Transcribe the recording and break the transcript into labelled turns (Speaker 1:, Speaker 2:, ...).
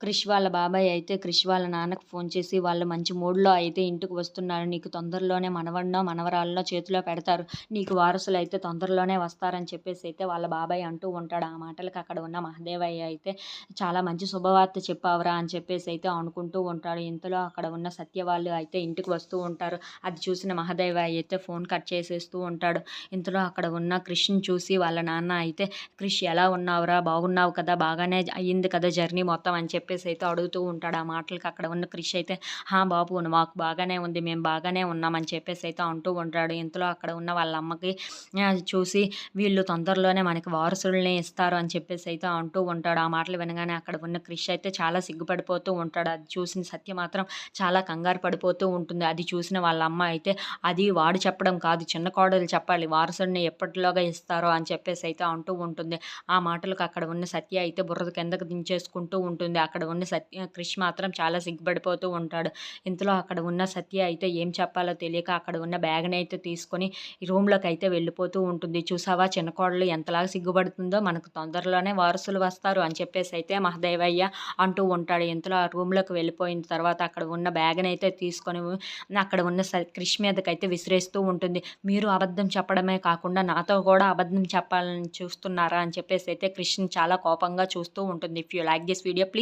Speaker 1: క్రిష్ వాళ్ళ బాబాయ్ అయితే క్రిష్ వాళ్ళ నాన్నకు ఫోన్ చేసి వాళ్ళు మంచి మూడ్లో అయితే ఇంటికి వస్తున్నారు. నీకు తొందరలోనే మనవడినో మనవరాళ్ళనో చేతిలో పెడతారు. నీకు వారసులు అయితే తొందరలోనే వస్తారని చెప్పేసి అయితే వాళ్ళ బాబాయ్ అంటూ ఉంటాడు. ఆ మాటలకు అక్కడ ఉన్న మహదేవయ్య అయితే చాలా మంచి శుభవార్త చెప్పావురా అని చెప్పేసి అయితే అనుకుంటూ ఉంటాడు. ఇంతలో అక్కడ ఉన్న సత్య వాళ్ళు అయితే ఇంటికి వస్తూ ఉంటారు. అది చూసిన మహదేవయ్య అయితే ఫోన్ కట్ చేసేస్తూ ఉంటాడు. ఇంతలో అక్కడ ఉన్న క్రిష్ని చూసి వాళ్ళ నాన్న అయితే క్రిష్ ఎలా ఉన్నావురా? బాగున్నావు కదా? బాగానే అయ్యింది కదా జర్నీ మొత్తం? అని చెప్పి చెప్పేసి అయితే అడుగుతూ ఉంటాడు. ఆ మాటలకి అక్కడ ఉన్న క్రిష్ అయితే హా బాబు మాకు బాగానే ఉంది మేము బాగానే ఉన్నామని చెప్పేసి అయితే అంటూ ఉంటాడు. ఇంతలో అక్కడ ఉన్న వాళ్ళ అమ్మకి చూసి వీళ్ళు తొందరలోనే మనకి వారసుల్ని ఇస్తారు అని చెప్పేసి అయితే అంటూ ఉంటాడు. ఆ మాటలు వినగానే అక్కడ ఉన్న క్రిష్ అయితే చాలా సిగ్గుపడిపోతూ ఉంటాడు. అది చూసిన సత్య మాత్రం చాలా కంగారు పడిపోతూ ఉంటుంది. అది చూసిన వాళ్ళ అమ్మ అయితే అది వాడు చెప్పడం కాదు చిన్న కోడలు చెప్పాలి వారసుడిని ఎప్పటిలోగా ఇస్తారో అని చెప్పేసి అయితే అంటూ ఉంటుంది. ఆ మాటలకు అక్కడ ఉన్న సత్య అయితే బుర్ర కిందకు దించేసుకుంటూ ఉంటుంది. అక్కడ అక్కడ ఉన్న సత్య క్రిష్ మాత్రం చాలా సిగ్గుపడిపోతూ ఉంటాడు. ఇంతలో అక్కడ ఉన్న సత్య అయితే ఏం చెప్పాలో తెలియక అక్కడ ఉన్న బ్యాగ్ని అయితే తీసుకొని రూమ్లోకి అయితే వెళ్ళిపోతూ ఉంటుంది. చూసావా చిన్న కోడలు ఎంతలాగా సిగ్గుపడుతుందో? మనకు తొందరలోనే వారసులు వస్తారు అని చెప్పేసి అయితే మహదేవయ్య అంటూ ఉంటాడు. ఇంతలో ఆ రూమ్లోకి వెళ్ళిపోయిన తర్వాత అక్కడ ఉన్న బ్యాగ్ని అయితే తీసుకొని అక్కడ ఉన్న క్రిష్ మీదకైతే విసిరేస్తూ ఉంటుంది. మీరు అబద్ధం చెప్పడమే కాకుండా నాతో కూడా అబద్ధం చెప్పాలని చూస్తున్నారా అని చెప్పేసి అయితే క్రిష్ని చాలా కోపంగా చూస్తూ ఉంటుంది. If you like this video please